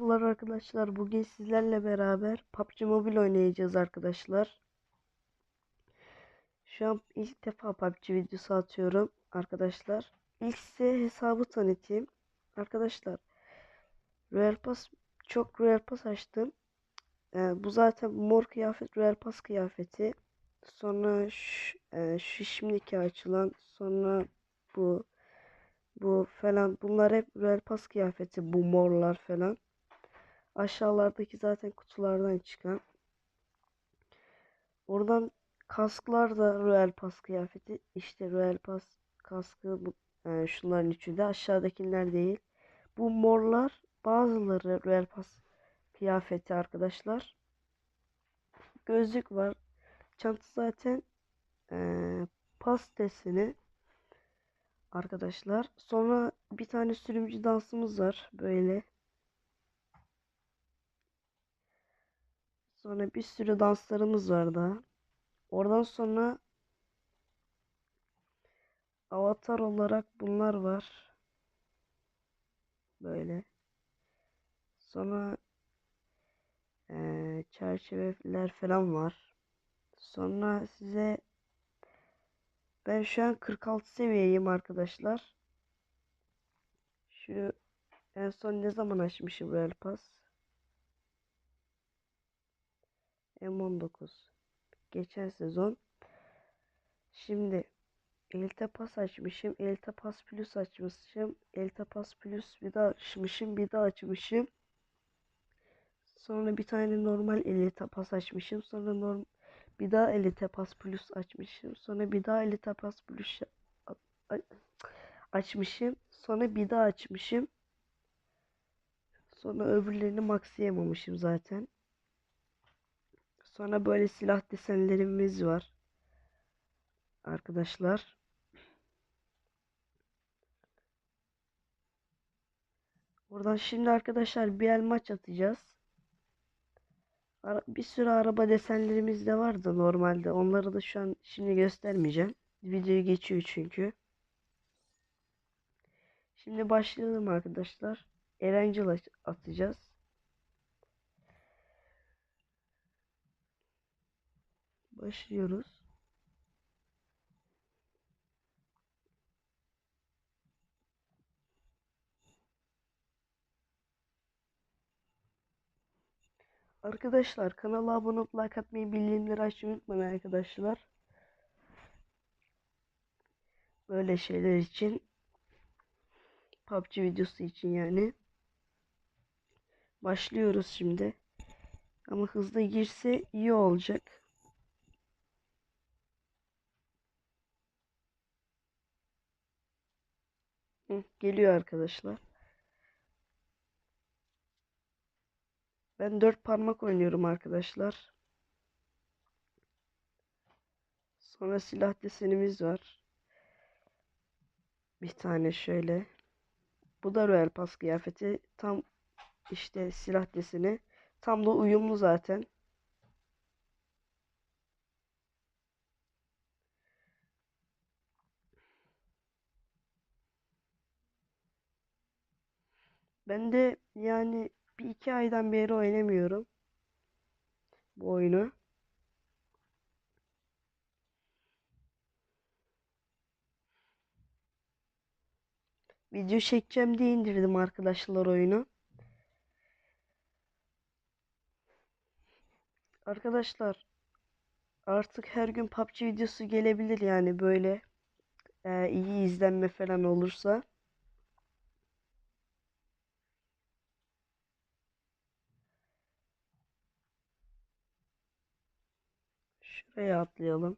Merhabalar arkadaşlar. Bugün sizlerle beraber PUBG Mobile oynayacağız arkadaşlar. Şu an ilk defa PUBG videosu atıyorum arkadaşlar. İlk size hesabı tanıtayım. Arkadaşlar Royal Pass çok Royal Pass açtım. Ee, bu zaten mor kıyafet Royal Pass kıyafeti. Sonra şu, e, şu şimdiki açılan sonra bu bu falan bunlar hep Royal Pass kıyafeti bu morlar falan. Aşağılardaki zaten kutulardan çıkan. Oradan kasklar da Royal Pass kıyafeti. İşte Royal Pass kaskı bu, e, şunların içinde. Aşağıdakiler değil. Bu morlar bazıları Royal Pass kıyafeti arkadaşlar. Gözlük var. Çanta zaten e, pas deseni arkadaşlar. Sonra bir tane sürümcü dansımız var. Böyle. Sonra bir sürü danslarımız var daha. Oradan sonra avatar olarak bunlar var. Böyle. Sonra eee, çerçeveler falan var. Sonra size ben şu an 46 seviyeyim arkadaşlar. Şu en son ne zaman açmışım Royal Pass? M19. Geçen sezon. Şimdi Elite Pass açmışım. Elite Pass Plus açmışım. Elite Pass Plus bir daha açmışım. Bir daha açmışım. Sonra bir tane normal Elite Pass açmışım. Sonra norm bir daha Elite Pass Plus açmışım. Sonra bir daha Elite Pass Plus açmışım. Sonra bir daha açmışım. Sonra öbürlerini maxlayamamışım zaten. Sonra böyle silah desenlerimiz var. Arkadaşlar. Buradan şimdi arkadaşlar bir el maç atacağız. Bir sürü araba desenlerimiz de vardı normalde. Onları da şu an şimdi göstermeyeceğim. Videoyu geçiyor çünkü. Şimdi başlayalım arkadaşlar. Erencil atacağız. Başlıyoruz. Arkadaşlar kanala abone olup like atmayı bildirimleri açmayı unutmayın arkadaşlar. Böyle şeyler için PUBG videosu için yani. Başlıyoruz şimdi. Ama hızlı girse iyi olacak. Geliyor arkadaşlar. Ben dört parmak oynuyorum arkadaşlar. Sonra silah desenimiz var. Bir tane şöyle. Bu da Royal Pass kıyafeti. Tam işte silah deseni. Tam da uyumlu zaten. Ben de yani bir iki aydan beri oynamıyorum bu oyunu. Video çekeceğim diye indirdim arkadaşlar oyunu. Arkadaşlar artık her gün PUBG videosu gelebilir yani böyle e, iyi izlenme falan olursa. Şuraya atlayalım.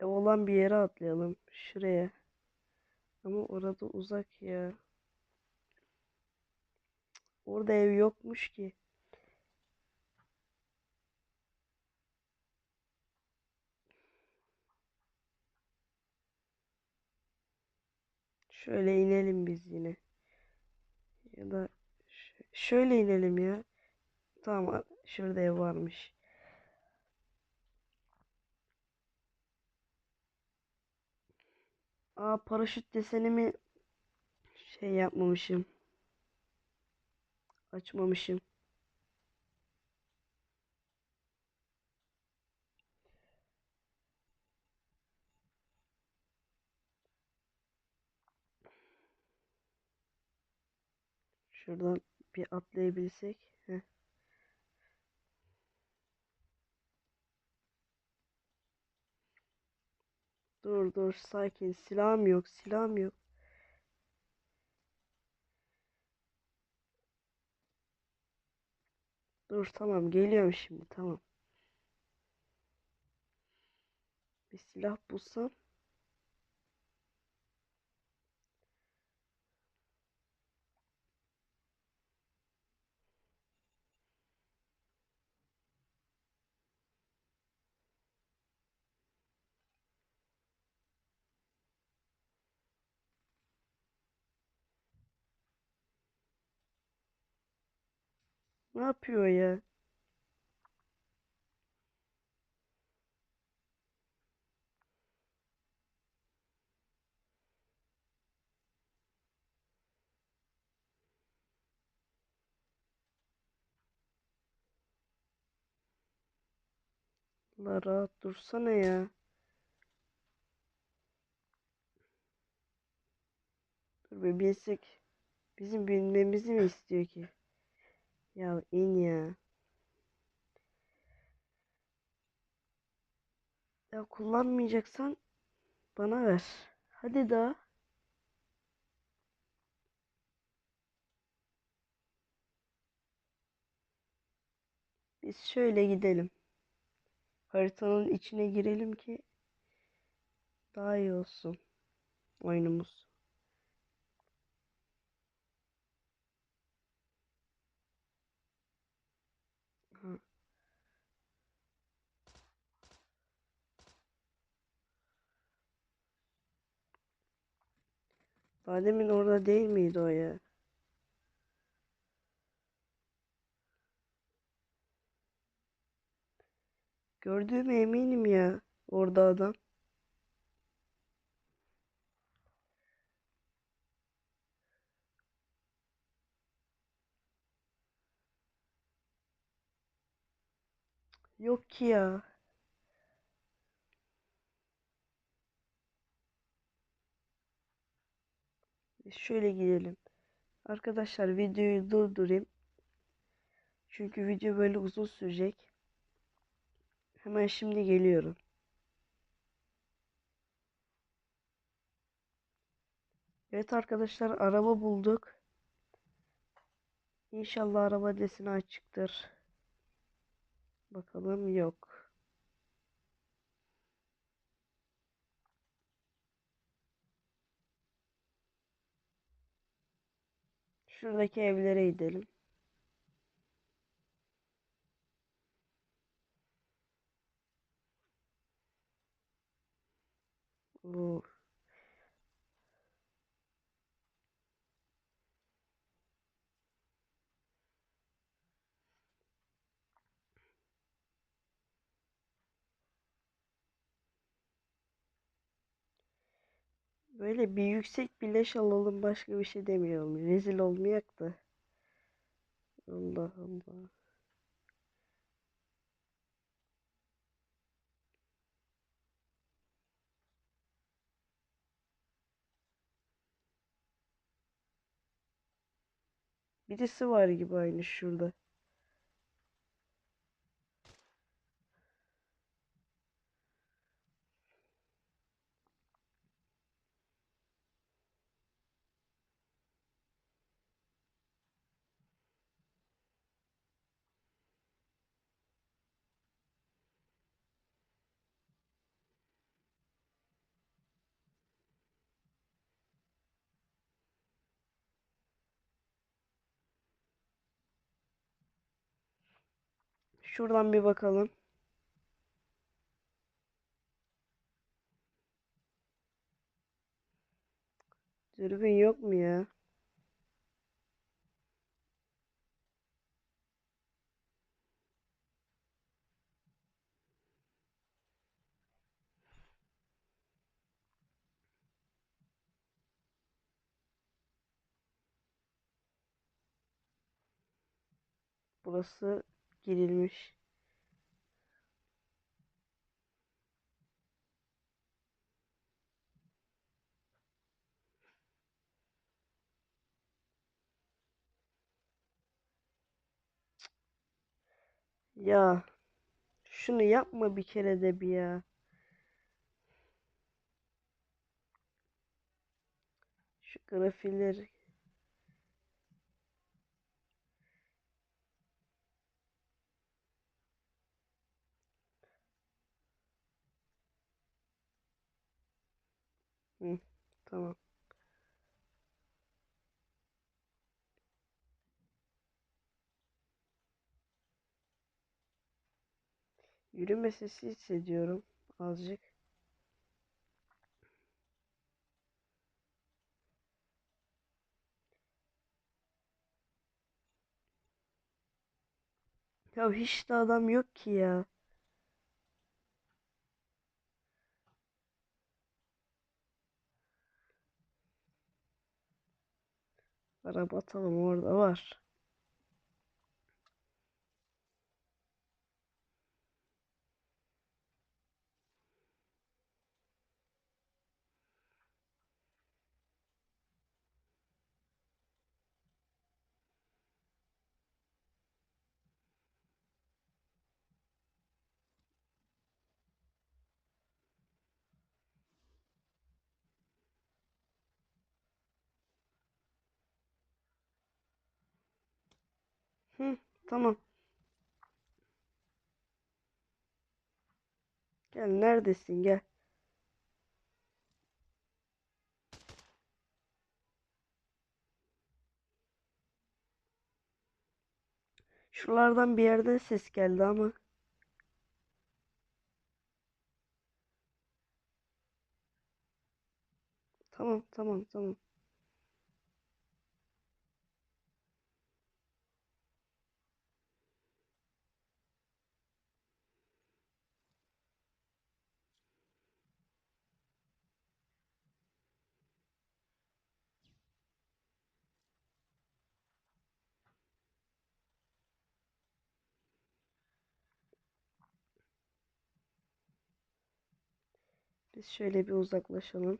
Ev olan bir yere atlayalım. Şuraya. Ama orada uzak ya. Orada ev yokmuş ki. Şöyle inelim biz yine. Ya da şöyle inelim ya. Tamam, şurada ev varmış. Aa paraşüt desenimi şey yapmamışım. Açmamışım. Şuradan bir atlayabilsek. Heh. Dur dur sakin. Silahım yok. Silahım yok. Dur tamam geliyorum şimdi tamam. Bir silah bulsam. Ne yapıyor ya? La rahat dursana ya. Dur bir bilsek. Bizim bilmemizi mi istiyor ki? Ya in ya. Ya kullanmayacaksan bana ver. Hadi daha. Biz şöyle gidelim. Haritanın içine girelim ki daha iyi olsun oyunumuz. Daha demin orada değil miydi o ya? Gördüğüme eminim ya. Orada adam. Yok ki ya. Şöyle gidelim. Arkadaşlar videoyu durdurayım. Çünkü video böyle uzun sürecek. Hemen şimdi geliyorum. Evet arkadaşlar araba bulduk. İnşallah araba deseni açıktır. Bakalım yok. Şuradaki evlere gidelim. Oo. Böyle bir yüksek bir leş alalım başka bir şey demiyorum. Rezil olmayak da. Allah Allah. Birisi var gibi aynı şurada. Şuradan bir bakalım. Dürbün yok mu ya? Burası girilmiş. Ya şunu yapma bir kere de bir ya. Şu grafikleri Hı, tamam. Yürüme sesi hissediyorum azıcık. Ya hiç de adam yok ki ya. Araba atalım orada var. Hı, tamam. Gel neredesin gel. Şuralardan bir yerden ses geldi ama. Tamam tamam tamam. Biz şöyle bir uzaklaşalım.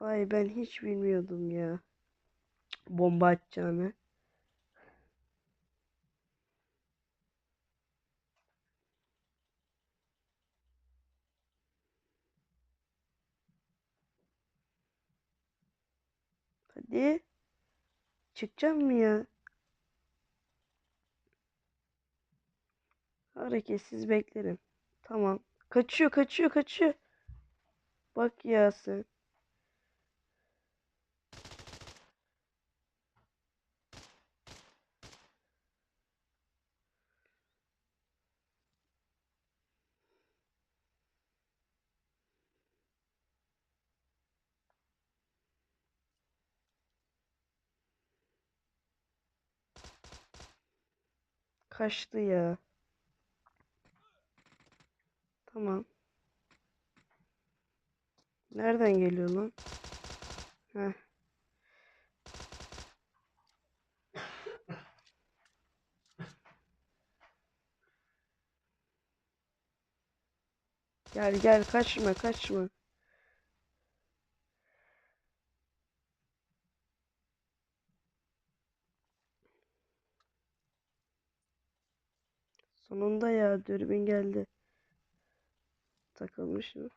Ay ben hiç bilmiyordum ya. Bomba atacağını. Hadi. Çıkacağım mı ya? Hareketsiz beklerim. Tamam. Kaçıyor kaçıyor kaçıyor. Bak ya sen. Kaçtı ya. Tamam. Nereden geliyor lan? Heh. Gel gel kaçma kaçma. Sonunda ya dürbün geldi. Takılmış mı?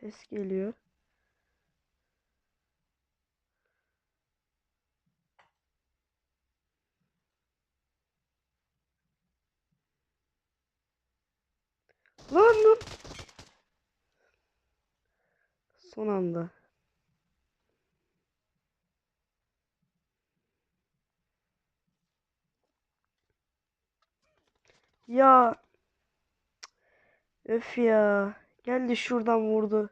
Ses geliyor. Lan lan. Son anda. Ya. Öf ya. Geldi şuradan vurdu.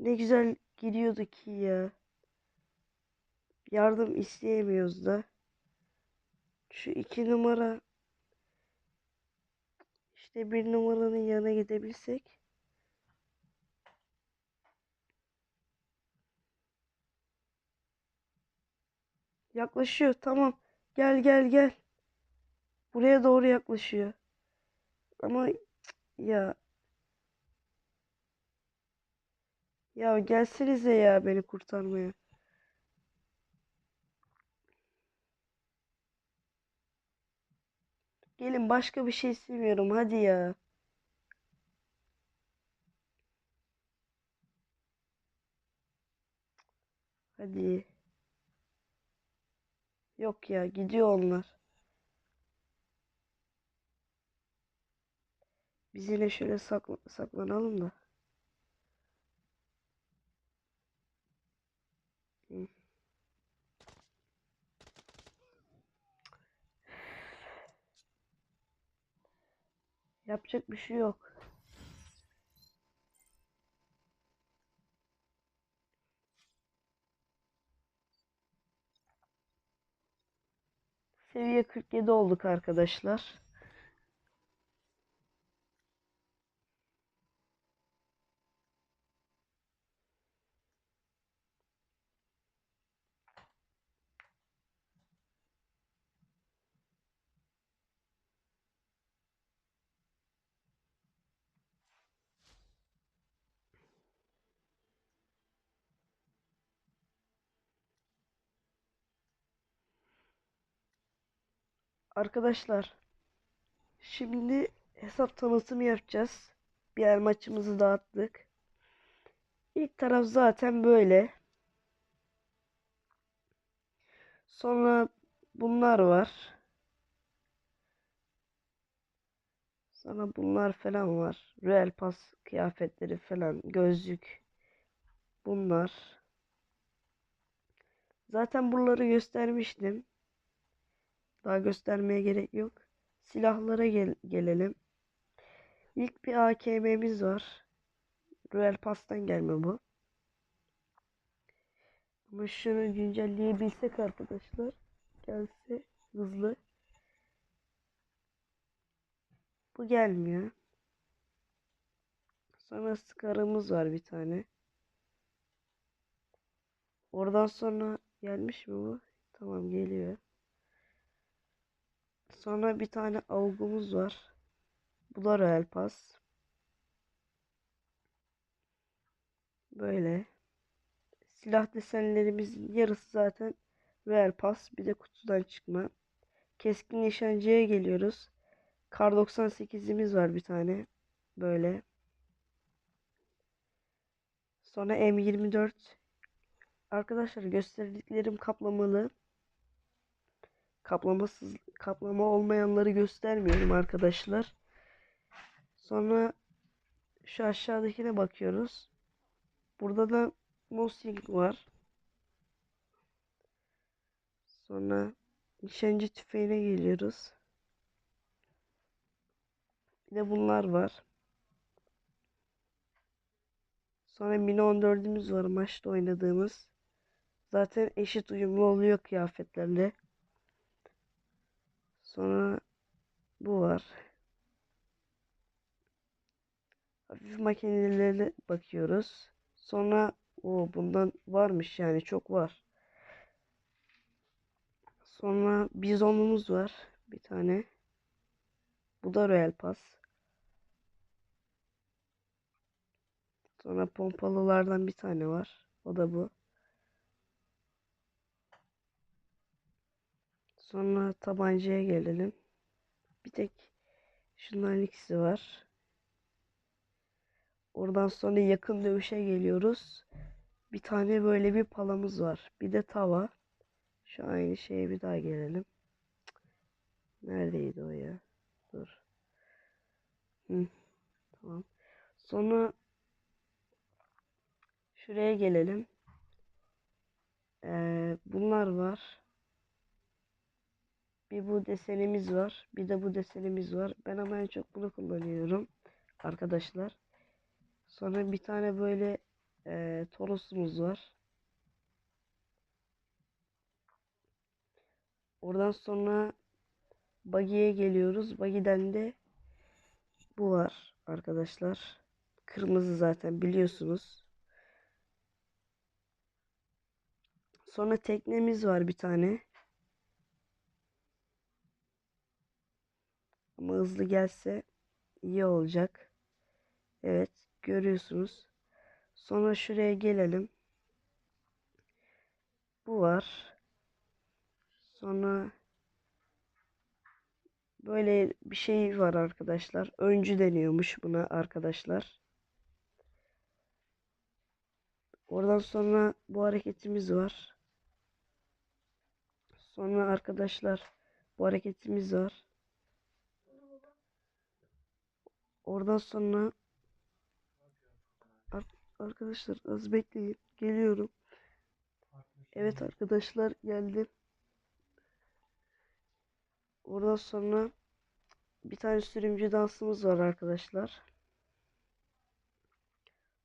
Ne güzel gidiyordu ki ya. Yardım isteyemiyoruz da. Şu iki numara işte bir numaranın yanına gidebilsek. Yaklaşıyor. Tamam. Gel gel gel. Buraya doğru yaklaşıyor. Ama ya ya gelsenize ya beni kurtarmaya. Gelin başka bir şey istemiyorum. Hadi ya. Hadi. Yok ya gidiyor onlar. Biz yine şöyle sakla saklanalım da. Yapacak bir şey yok. Seviye 47 olduk arkadaşlar. Arkadaşlar şimdi hesap tanıtımı yapacağız. Diğer maçımızı dağıttık. İlk taraf zaten böyle. Sonra bunlar var. Sonra bunlar falan var. Real Pass kıyafetleri falan, gözlük. Bunlar. Zaten buraları göstermiştim. Daha göstermeye gerek yok. Silahlara gel gelelim. İlk bir AKM'miz var. Royal Pass'tan gelme bu. Ama şunu güncelleyebilsek arkadaşlar. Gelse hızlı. Bu gelmiyor. Sonra Scar'ımız var bir tane. Oradan sonra gelmiş mi bu? Tamam geliyor. Sonra bir tane avgumuz var. Bu da Royal Pass. Böyle. Silah desenlerimizin yarısı zaten Royal Pass. Bir de kutudan çıkma. Keskin nişancıya geliyoruz. Kar 98'imiz var bir tane. Böyle. Sonra M24. Arkadaşlar gösterdiklerim kaplamalı. Kaplamasız kaplama olmayanları göstermiyorum arkadaşlar. Sonra şu aşağıdakine bakıyoruz. Burada da Mossing var. Sonra nişancı tüfeğine geliyoruz. Bir de bunlar var. Sonra Mini 14'ümüz var maçta oynadığımız. Zaten eşit uyumlu oluyor kıyafetlerle. Sonra bu var. Hafif makinelerine bakıyoruz. Sonra o bundan varmış yani çok var. Sonra bizonumuz var bir tane. Bu da Royal Pass. Sonra pompalılardan bir tane var. O da bu. Sonra tabancaya gelelim. Bir tek şunların ikisi var. Oradan sonra yakın dövüşe geliyoruz. Bir tane böyle bir palamız var. Bir de tava. Şu aynı şeye bir daha gelelim. Neredeydi o ya? Dur. Hı. Tamam. Sonra şuraya gelelim. Ee, bunlar var. Bir bu desenimiz var. Bir de bu desenimiz var. Ben ama en çok bunu kullanıyorum. Arkadaşlar. Sonra bir tane böyle e, torosumuz var. Oradan sonra Buggy'ye geliyoruz. Buggy'den de bu var arkadaşlar. Kırmızı zaten biliyorsunuz. Sonra teknemiz var bir tane. Ama hızlı gelse iyi olacak. Evet görüyorsunuz. Sonra şuraya gelelim. Bu var. Sonra böyle bir şey var arkadaşlar. Öncü deniyormuş buna arkadaşlar. Oradan sonra bu hareketimiz var. Sonra arkadaşlar bu hareketimiz var. Oradan sonra Ar- arkadaşlar az bekleyin. Geliyorum. Evet arkadaşlar geldim. Oradan sonra bir tane sürümcü dansımız var arkadaşlar.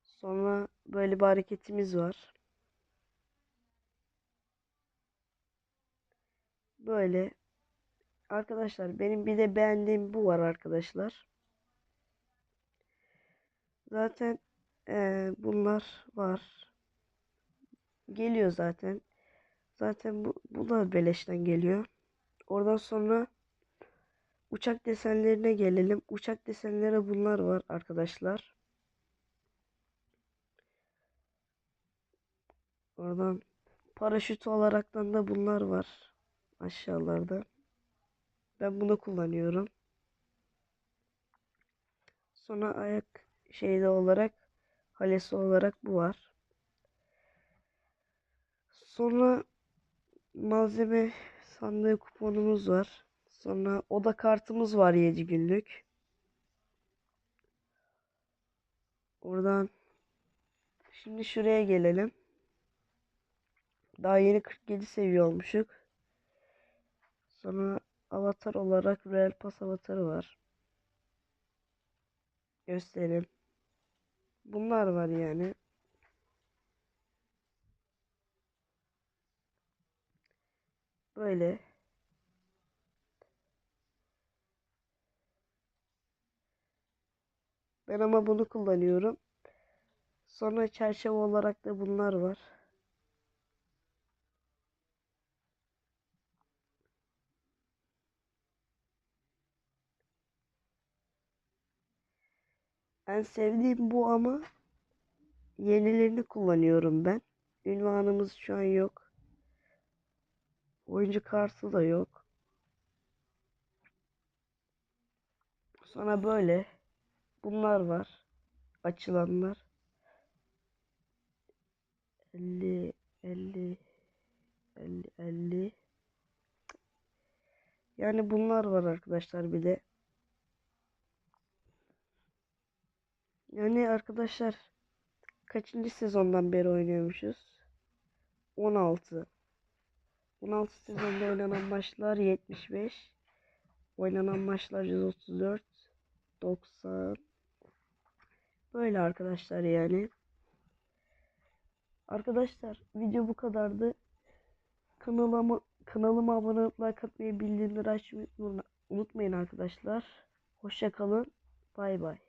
Sonra böyle bir hareketimiz var. Böyle. Arkadaşlar benim bir de beğendiğim bu var arkadaşlar. Zaten eee, bunlar var. Geliyor zaten. Zaten bu, bu da beleşten geliyor. Oradan sonra uçak desenlerine gelelim. Uçak desenleri bunlar var arkadaşlar. Oradan paraşüt olaraktan da bunlar var. Aşağılarda. Ben bunu kullanıyorum. Sonra ayak şeyde olarak halesi olarak bu var. Sonra malzeme sandığı kuponumuz var. Sonra oda kartımız var 7 günlük. Oradan şimdi şuraya gelelim. Daha yeni 47 seviye olmuşuk. Sonra avatar olarak Royal Pass avatarı var. Göstereyim. Bunlar var yani. Böyle. Ben ama bunu kullanıyorum. Sonra çerçeve olarak da bunlar var. En sevdiğim bu ama yenilerini kullanıyorum ben. Ünvanımız şu an yok. Oyuncu kartı da yok. Sonra böyle bunlar var. Açılanlar. 50 50 50 50 Yani bunlar var arkadaşlar bir de. Yani arkadaşlar kaçıncı sezondan beri oynuyormuşuz? 16. 16 sezonda oynanan maçlar 75. Oynanan maçlar 134. 90. Böyle arkadaşlar yani. Arkadaşlar video bu kadardı. Kanalıma kanalıma abone olup like atmayı bildirimleri açmayı unutmayın arkadaşlar. Hoşça kalın. Bay bay.